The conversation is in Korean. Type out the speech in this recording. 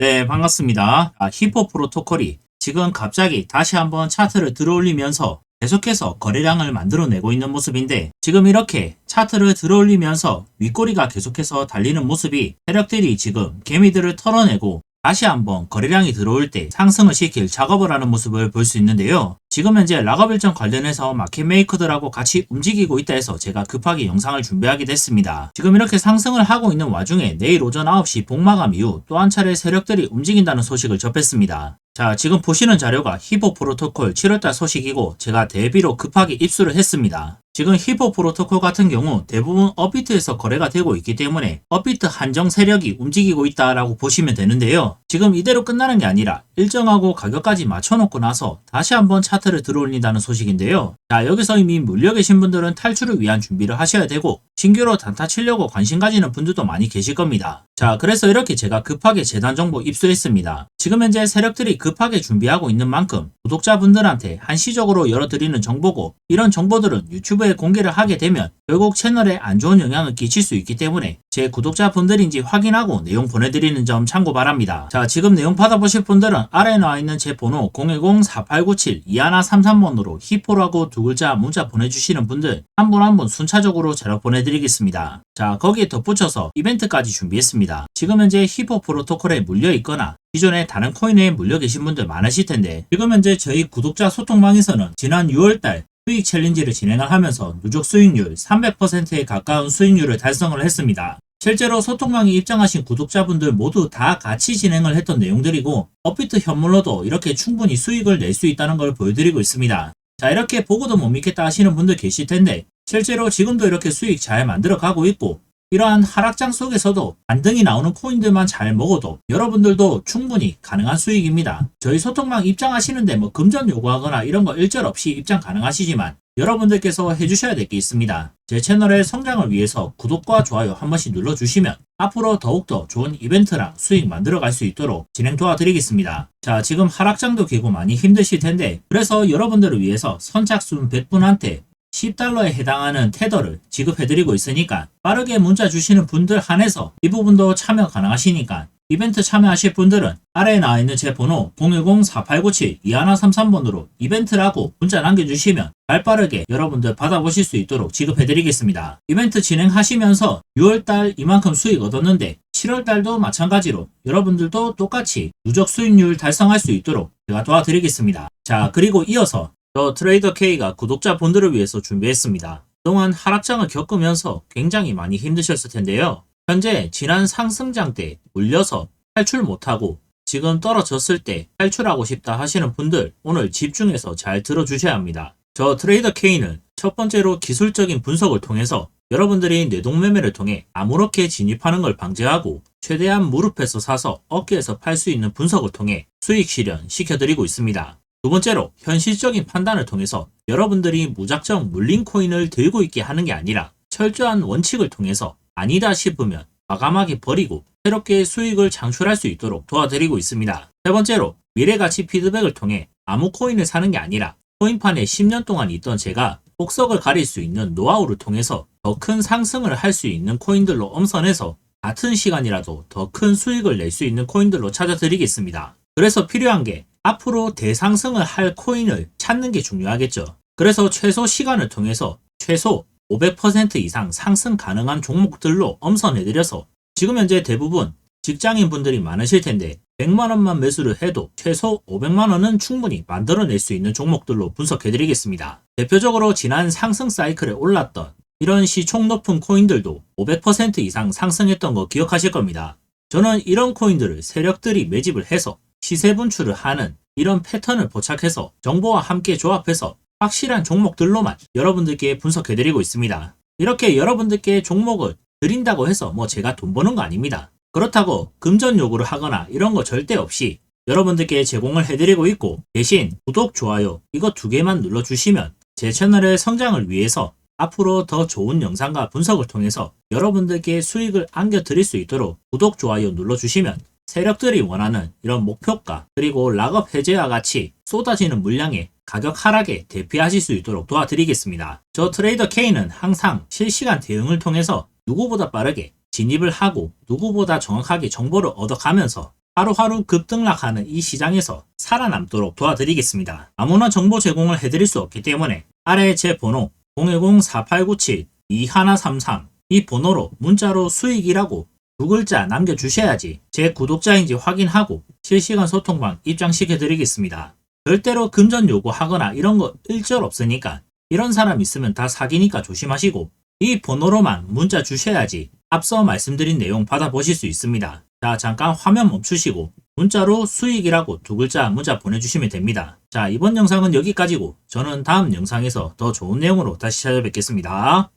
네, 반갑습니다. 아, 히포 프로토콜이 지금 갑자기 다시 한번 차트를 들어올리면서 계속해서 거래량을 만들어내고 있는 모습인데 지금 이렇게 차트를 들어올리면서 윗꼬리가 계속해서 달리는 모습이 세력들이 지금 개미들을 털어내고 다시 한번 거래량이 들어올 때 상승을 시킬 작업을 하는 모습을 볼 수 있는데요. 지금 현재 락업 일정 관련해서 마켓 메이커들하고 같이 움직이고 있다 해서 제가 급하게 영상을 준비하게 됐습니다. 지금 이렇게 상승을 하고 있는 와중에 내일 오전 9시 복마감 이후 또 한 차례 세력들이 움직인다는 소식을 접했습니다. 자, 지금 보시는 자료가 히보 프로토콜 7월달 소식이고 제가 대비로 급하게 입수를 했습니다. 지금 히보 프로토콜 같은 경우 대부분 업비트에서 거래가 되고 있기 때문에 업비트 한정 세력이 움직이고 있다라고 보시면 되는데요. 지금 이대로 끝나는 게 아니라 일정하고 가격까지 맞춰놓고 나서 다시 한번 차트를 들어올린다는 소식인데요. 자, 여기서 이미 물려 계신 분들은 탈출을 위한 준비를 하셔야 되고 신규로 단타 치려고 관심 가지는 분들도 많이 계실 겁니다. 자, 그래서 이렇게 제가 급하게 재단 정보 입수했습니다. 지금 현재 세력들이 급하게 준비하고 있는 만큼 구독자분들한테 한시적으로 열어드리는 정보고 이런 정보들은 유튜브에 공개를 하게 되면 결국 채널에 안 좋은 영향을 끼칠 수 있기 때문에 제 구독자분들인지 확인하고 내용 보내드리는 점 참고 바랍니다. 자, 지금 내용 받아보실 분들은 아래에 나와 있는 제 번호 010-4897-2133번으로 히포라고 두 글자 문자 보내주시는 분들 한 분 한분 순차적으로 전화 보내드리겠습니다. 자, 거기에 덧붙여서 이벤트까지 준비했습니다. 지금 현재 히포 프로토콜에 물려 있거나 기존에 다른 코인에 물려 계신 분들 많으실 텐데 지금 현재 저희 구독자 소통방에서는 지난 6월달 수익 챌린지를 진행을 하면서 누적 수익률 300%에 가까운 수익률을 달성을 했습니다. 실제로 소통방에 입장하신 구독자분들 모두 다 같이 진행을 했던 내용들이고 업비트 현물로도 이렇게 충분히 수익을 낼 수 있다는 걸 보여드리고 있습니다. 자 이렇게 보고도 못 믿겠다 하시는 분들 계실 텐데 실제로 지금도 이렇게 수익 잘 만들어 가고 있고 이러한 하락장 속에서도 반등이 나오는 코인들만 잘 먹어도 여러분들도 충분히 가능한 수익입니다. 저희 소통방 입장하시는데 뭐 금전 요구하거나 이런 거 일절 없이 입장 가능하시지만 여러분들께서 해주셔야 될 게 있습니다. 제 채널의 성장을 위해서 구독과 좋아요 한 번씩 눌러주시면 앞으로 더욱더 좋은 이벤트랑 수익 만들어 갈 수 있도록 진행 도와드리겠습니다. 자, 지금 하락장도 기고 많이 힘드실 텐데 그래서 여러분들을 위해서 선착순 100분한테 10달러에 해당하는 테더를 지급해드리고 있으니까 빠르게 문자 주시는 분들 한해서 이 부분도 참여 가능하시니까 이벤트 참여하실 분들은 아래에 나와 있는 제 번호 010-4897-2133번으로 이벤트라고 문자 남겨주시면 발빠르게 여러분들 받아보실 수 있도록 지급해드리겠습니다. 이벤트 진행하시면서 6월달 이만큼 수익 얻었는데 7월달도 마찬가지로 여러분들도 똑같이 누적 수익률 달성할 수 있도록 제가 도와드리겠습니다. 자 그리고 이어서 저 트레이더 K가 구독자 분들을 위해서 준비했습니다. 그동안 하락장을 겪으면서 굉장히 많이 힘드셨을 텐데요. 현재 지난 상승장 때 물려서 탈출 못하고 지금 떨어졌을 때 탈출하고 싶다 하시는 분들 오늘 집중해서 잘 들어주셔야 합니다. 저 트레이더 K는 첫 번째로 기술적인 분석을 통해서 여러분들이 뇌동매매를 통해 아무렇게 진입하는 걸 방지하고 최대한 무릎에서 사서 어깨에서 팔 수 있는 분석을 통해 수익 실현 시켜드리고 있습니다. 두 번째로 현실적인 판단을 통해서 여러분들이 무작정 물린 코인을 들고 있게 하는 게 아니라 철저한 원칙을 통해서 아니다 싶으면 과감하게 버리고 새롭게 수익을 창출할 수 있도록 도와드리고 있습니다. 세 번째로 미래 가치 피드백을 통해 아무 코인을 사는 게 아니라 코인판에 10년 동안 있던 제가 복석을 가릴 수 있는 노하우를 통해서 더 큰 상승을 할 수 있는 코인들로 엄선해서 같은 시간이라도 더 큰 수익을 낼 수 있는 코인들로 찾아드리겠습니다. 그래서 필요한 게 앞으로 대상승을 할 코인을 찾는 게 중요하겠죠. 그래서 최소 시간을 통해서 최소 500% 이상 상승 가능한 종목들로 엄선해드려서 지금 현재 대부분 직장인 분들이 많으실 텐데 100만원만 매수를 해도 최소 500만원은 충분히 만들어낼 수 있는 종목들로 분석해드리겠습니다. 대표적으로 지난 상승 사이클에 올랐던 이런 시총 높은 코인들도 500% 이상 상승했던 거 기억하실 겁니다. 저는 이런 코인들을 세력들이 매집을 해서 시세 분출을 하는 이런 패턴을 포착해서 정보와 함께 조합해서 확실한 종목들로만 여러분들께 분석해드리고 있습니다. 이렇게 여러분들께 종목을 드린다고 해서 뭐 제가 돈 버는 거 아닙니다. 그렇다고 금전 요구를 하거나 이런 거 절대 없이 여러분들께 제공을 해드리고 있고 대신 구독, 좋아요 이거 두 개만 눌러주시면 제 채널의 성장을 위해서 앞으로 더 좋은 영상과 분석을 통해서 여러분들께 수익을 안겨드릴 수 있도록 구독, 좋아요 눌러주시면 세력들이 원하는 이런 목표가 그리고 락업 해제와 같이 쏟아지는 물량의 가격 하락에 대피하실 수 있도록 도와드리겠습니다. 저 트레이더 K는 항상 실시간 대응을 통해서 누구보다 빠르게 진입을 하고 누구보다 정확하게 정보를 얻어가면서 하루하루 급등락하는 이 시장에서 살아남도록 도와드리겠습니다. 아무나 정보 제공을 해드릴 수 없기 때문에 아래 제 번호 010-4897-2133 이 번호로 문자로 수익이라고 두 글자 남겨주셔야지 제 구독자인지 확인하고 실시간 소통방 입장시켜드리겠습니다. 절대로 금전 요구하거나 이런 거 일절 없으니까 이런 사람 있으면 다 사기니까 조심하시고 이 번호로만 문자 주셔야지 앞서 말씀드린 내용 받아보실 수 있습니다. 자 잠깐 화면 멈추시고 문자로 수익이라고 두 글자 문자 보내주시면 됩니다. 자 이번 영상은 여기까지고 저는 다음 영상에서 더 좋은 내용으로 다시 찾아뵙겠습니다.